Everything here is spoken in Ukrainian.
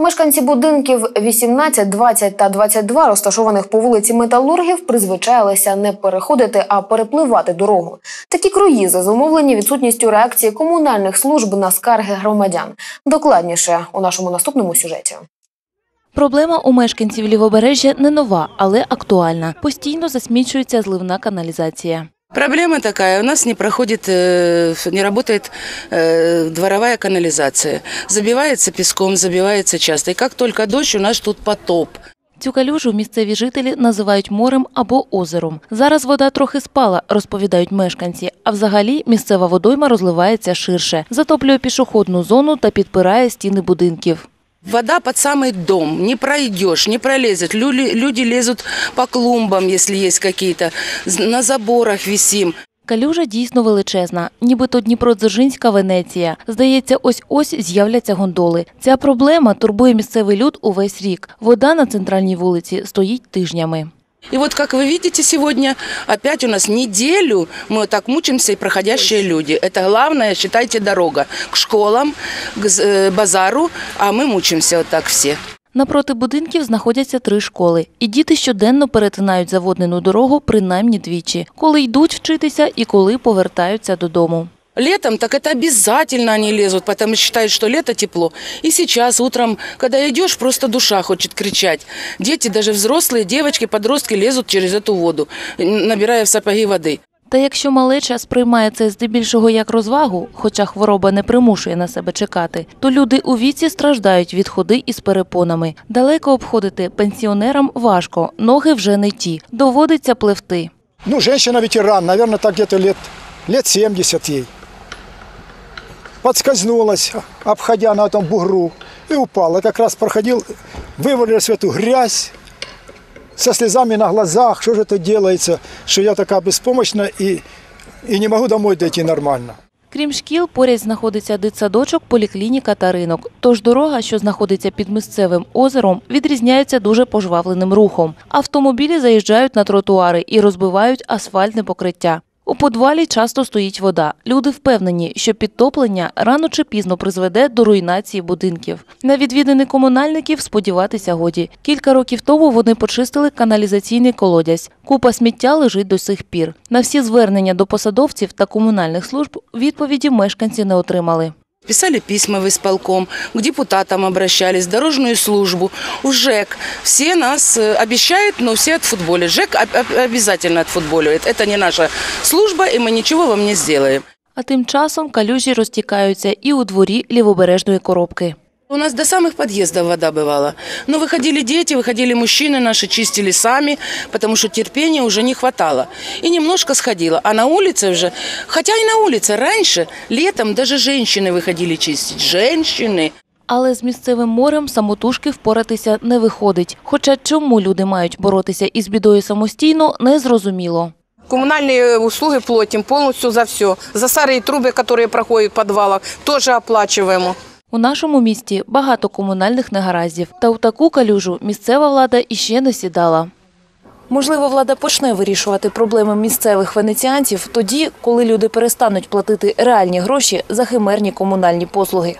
Мешканці будинків 18, 20 та 22, розташованих по вулиці Металургів, призвичаїлися не переходити, а перепливати дорогу. Такі круїзи зумовлені відсутністю реакції комунальних служб на скарги громадян. Докладніше у нашому наступному сюжеті. Проблема у мешканців лівобережжя не нова, але актуальна. Постійно засмічується зливна каналізація. Проблема такая, у нас не проходит, э, не работает э, дворовая канализация. Забивается песком, забивается часто. И как только дождь, у нас тут потоп. Цю калюжу місцеві жителі називають морем або озером. Зараз вода трохи спала, розповідають мешканці. А взагалі місцева водойма розливається ширше, затоплює пішохідну зону та підпирає стіни будинків. Вода под самый дом, не пройдешь, не пролезет. Люди, люди лезут по клумбам, если есть какие-то. На заборах висим. Калюжа дійсно величезна, нібито Дніпродзержинська Венеція. Здається, ось-ось з'являться гондоли. Ця проблема турбує місцевий люд увесь рік. Вода на центральній вулиці стоїть тижнями. И вот, как вы видите сегодня, опять у нас неделю мы вот так мучимся и проходящие люди. Это главное, считайте, дорога к школам, к з- э, базару, а мы мучимся вот так все. Напроти будинків знаходяться три школи, і діти щоденно перетинають заводнену дорогу принаймні двічі, коли йдуть вчитися і коли повертаються додому. Летом так это обязательно они лезут, потому что считают, что лето тепло. И сейчас утром, когда идешь, просто душа хочет кричать. Дети, даже взрослые, девочки, подростки лезут через эту воду, набирая в сапоги воды. Та якщо малеча сприймає це здебільшого як розвагу, хоча хвороба не примушує на себе чекати, то люди у віці страждають від ходи із перепонами. Далеко обходити пенсіонерам важко, ноги вже не ті, доводиться пливти. Ну, женщина-ветеран, наверное, так где-то лет, лет 70 ей. Подскользнулась, обходя на этом бугру, и упала. Как раз проходил, вывалилась в эту грязь, со слезами на глазах, что же это делается, что я такая беспомощная и, и не могу домой дойти нормально. Крім шкіл, поряд знаходиться дитсадочок, поліклініка та ринок. Тож дорога, що знаходиться під місцевим озером, відрізняється дуже пожвавленим рухом. Автомобілі заїжджають на тротуари і розбивають асфальтне покриття. У подвалі часто стоїть вода. Люди впевнені, що підтоплення рано чи пізно призведе до руйнації будинків. На відвідини комунальників сподіватися годі. Кілька років тому вони почистили каналізаційний колодязь. Купа сміття лежить до сих пір. На всі звернення до посадовців та комунальних служб відповіді мешканці не отримали. Писали письма в исполком, к депутатам обращались, в дорожную службу, в ЖЭК. Все нас э, обещают, но все отфутболят. ЖЭК об- об- обязательно отфутболивает. Это не наша служба, и мы ничего вам не сделаем. А тим часом калюжі розтікаються і у дворі лівобережної коробки. У нас до самых подъездов вода бывала. Но выходили дети, выходили мужчины наши, чистили сами, потому что терпения уже не хватало. И немножко сходило. А на улице уже, хотя и на улице раньше, летом даже женщины выходили чистить. Женщины. Але з місцевим морем самотужки впоратися не виходить. Хоча чому люди мають боротися із бідою самостійно, не зрозуміло. Коммунальные услуги платим полностью за все. За старые трубы, которые проходят в подвалах, тоже оплачиваем. У нашому місті багато комунальних негараздів. Та у таку калюжу місцева влада іще не сідала. Можливо, влада почне вирішувати проблеми місцевих венеціанців тоді, коли люди перестануть платити реальні гроші за химерні комунальні послуги.